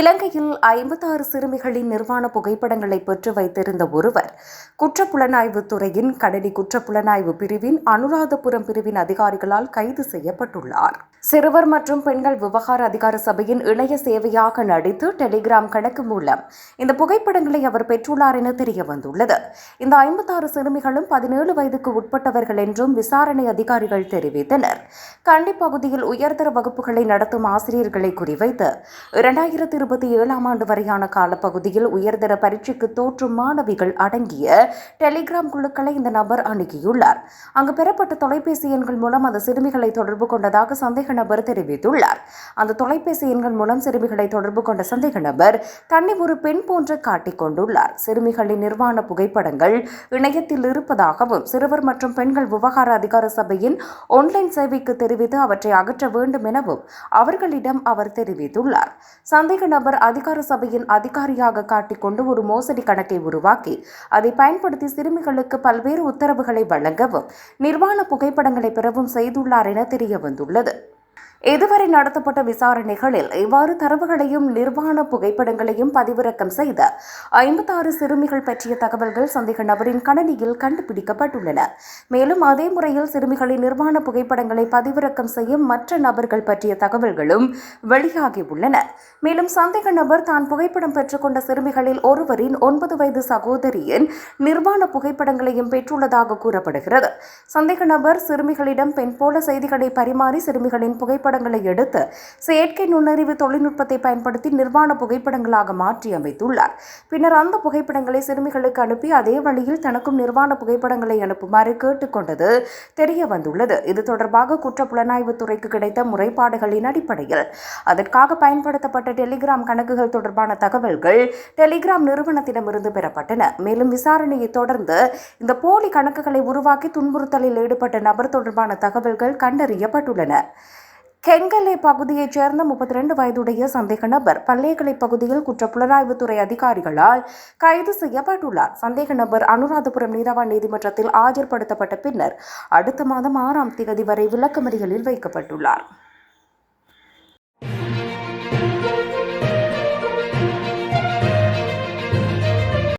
இலங்கையில் ஐம்பத்தாறு சிறுமிகளின் நிர்வாண புகைப்படங்களை பெற்று வைத்திருந்த ஒருவர் குற்றப்புலனாய்வு துறையின் கடடி குற்றப்புலனாய்வு பிரிவின் அனுராதபுரம் பிரிவின் அதிகாரிகளால் கைது செய்யப்பட்டுள்ளார். சிறுவர் மற்றும் பெண்கள் விவகார அதிகார சபையின் இணைய சேவையாக நடித்து டெலிகிராம் கணக்கு மூலம் இந்த புகைப்படங்களை அவர் பெற்றுள்ளார் என தெரிய வந்துள்ளது. இந்த ஐம்பத்தாறு சிறுமிகளும் பதினேழு வயதுக்கு உட்பட்டவர்கள் என்றும் விசாரணை அதிகாரிகள் தெரிவித்தனர். கண்டி பகுதியில் உயர்தர வகுப்புகளை நடத்தும் ஆசிரியர்களை குறிவைத்து இரண்டாயிரத்தி இருபத்தி ஏழாம் ஆண்டு வரையான காலப்பகுதியில் உயர்தர பரீட்சைக்கு தோற்றும் மாணவிகள் அடங்கிய டெலிகிராம் குழுக்களை இந்த நபர் அணுகியுள்ளார். அங்கு பெறப்பட்ட தொலைபேசி எண்கள் மூலம் அந்த சிறுமிகளை தொடர்பு கொண்டதாக சந்தேக நபர் தெரிவித்துள்ளார். அந்த தொலைபேசி எண்கள் மூலம் சிறுமிகளை தொடர்பு கொண்ட சந்தேக நபர் தன்னை ஒரு பெண் போன்று காட்டிக் கொண்டுள்ளார் சிறுமிகளின் நிர்வாண புகைப்படங்கள் இணையத்தில் இருப்பதாகவும் சிறுவர் மற்றும் பெண்கள் விவகார அதிகார சபையின் ஆன்லைன் சேவைக்கு தெரிவித்து அவற்றை அகற்ற வேண்டும் எனவும் அவர்களிடம் அவர் தெரிவித்துள்ளார். சந்தேக நபர் அதிகார சபையின் அதிகாரியாக காட்டிக்கொண்டு ஒரு மோசடி கணக்கை உருவாக்கி அதை பயன்படுத்தி சிறுமிகளுக்கு பல்வேறு உத்தரவுகளை வழங்கவும் நிர்வாண புகைப்படங்களை பெறவும் செய்துள்ளார் என தெரிய வந்துள்ளது இதுவரை நடத்தப்பட்ட விசாரணைகளில் இவ்வாறு தரவுகளையும் நிர்வாண புகைப்படங்களையும் பதிவிறக்கம் செய்த ஐம்பத்தாறு சிறுமிகள் பற்றிய தகவல்கள் சந்தேக நபரின் கணனியில் கண்டுபிடிக்கப்பட்டுள்ளன. மேலும் அதே முறையில் சிறுமிகளின் நிர்வாண புகைப்படங்களை பதிவிறக்கம் செய்யும் மற்ற நபர்கள் பற்றிய தகவல்களும் வெளியாகியுள்ளன. மேலும் சந்தேக நபர் தான் புகைப்படம் பெற்றுக்கொண்ட சிறுமிகளில் ஒருவரின் ஒன்பது வயது சகோதரியின் நிர்வாண புகைப்படங்களையும் பெற்றுள்ளதாக கூறப்படுகிறது. சந்தேக நபர் சிறுமிகளிடம் பெண் போல செய்திகளை பரிமாறி சிறுமிகளின் புகைப்படங்களை எடுத்து செயற்கை நுண்ணறிவு தொழில்நுட்பத்தை பயன்படுத்தி நிர்வாண புகைப்படங்களாக மாற்றி அமைத்துள்ளார். பின்னர் அந்த புகைப்படங்களை சிறுமிகளுக்கு அனுப்பி அதே வழியில் தனக்கும் நிர்வாண புகைப்படங்களை அனுப்புமாறு கேட்டுக்கொண்டது தெரிய வந்துள்ளது. இது தொடர்பாக குற்ற புலனாய்வு துறைக்கு கிடைத்த முறைப்பாடுகளின் அடிப்படையில். அதற்காக பயன்படுத்தப்பட்ட டெலிகிராம் கணக்குகள் தொடர்பான தகவல்கள் டெலிகிராம் நிறுவனத்திடமிருந்து பெறப்பட்டன. மேலும் விசாரணையை தொடர்ந்து இந்த போலி கணக்குகளை உருவாக்கி துன்புறுத்தலில் ஈடுபட்ட நபர் தொடர்பான தகவல்கள் கண்டறியப்பட்டுள்ளன. கெங்கலை பகுதியைச் சேர்ந்த முப்பத்தி ரெண்டு வயதுடைய சந்தேக நபர் பல்லேகலை பகுதியில் குற்ற புலனாய்வுத்துறை அதிகாரிகளால் கைது செய்யப்பட்டுள்ளார். சந்தேக நபர் அனுராதபுரம் நீதவான் நீதிமன்றத்தில் ஆஜர்படுத்தப்பட்ட பின்னர் அடுத்த மாதம் ஆறாம் தேதி வரை விளக்கமறியலில் வைக்கப்பட்டுள்ளார்.